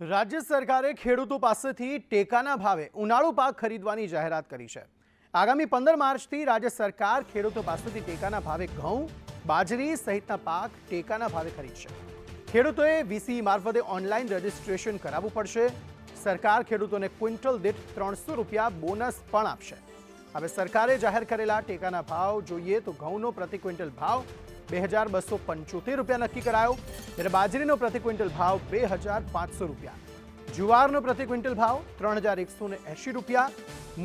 રાજ્ય સરકારે ખેડૂતો પાસેથી ટેકાના ભાવે ઉનાળુ પાક ખરીદવાની જાહેરાત કરી છે. આગામી પંદર માર્ચથી રાજ્ય સરકાર ખેડૂતો પાસેથી ટેકાના ભાવે ઘઉં, બાજરી સહિતના પાક ટેકાના ભાવે ખરીદશે. ખેડૂતોએ વીસી મારફતે ઓનલાઈન રજીસ્ટ્રેશન કરાવવું પડશે. સરકાર ખેડૂતોને ક્વિન્ટલ દીઠ ત્રણસો રૂપિયા બોનસ પણ આપશે. હવે સરકારે જાહેર કરેલા ટેકાના ભાવ જોઈએ તો ઘઉંનો પ્રતિ ક્વિન્ટલ ભાવ બે હજાર બસો પંચોતેર રૂપિયા નક્કી કરાયો. જ્યારે બાજરીનો પ્રતિ ક્વિન્ટલ ભાવ બે હજાર પાંચસો રૂપિયા. જુવારનો પ્રતિ ક્વિન્ટલ ભાવ ત્રણ હજાર એકસો ને એંશી રૂપિયા.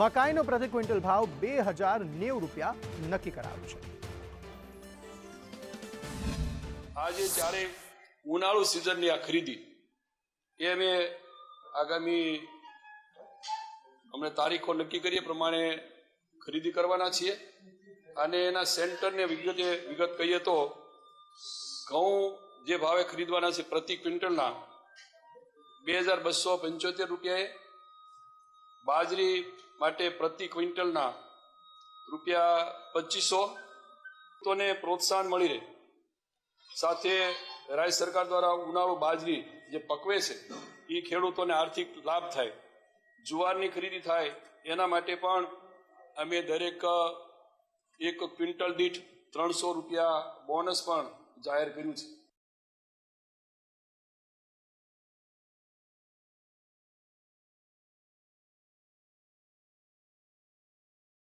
મકાઈનો પ્રતિ ક્વિન્ટલ ભાવ બે હજાર નેવું રૂપિયા નક્કી કરાયો છે. આજે જ્યારે ઉનાળુ સિઝનની આ ખરીદી, એ અમે આગામી, અમને તારીખો નક્કી કરીએ પ્રમાણે ખરીદી કરવાના છીએ. અને એના સેન્ટરને વિગતે વિગત કહીએ તો ઘઉં જે ભાવે ખરીદવાના છે પ્રતિ ક્વિન્ટલના બે હજાર બસો પંચોતેર રૂપિયાએ બાજરી માટે પ્રતિ ક્વિન્ટલના રૂપિયા પચીસો તોને પ્રોત્સાહન મળી રહે. સાથે રાજ્ય સરકાર દ્વારા ઉનાળુ બાજરી જે પકવે છે એ ખેડૂતોને આર્થિક લાભ થાય. જુવારની ખરીદી થાય, એના માટે પણ અમે દરેક એક ક્વિન્ટલ દીઠ ત્રણસો રૂપિયા બોનસ પણ જાહેર કર્યું છે.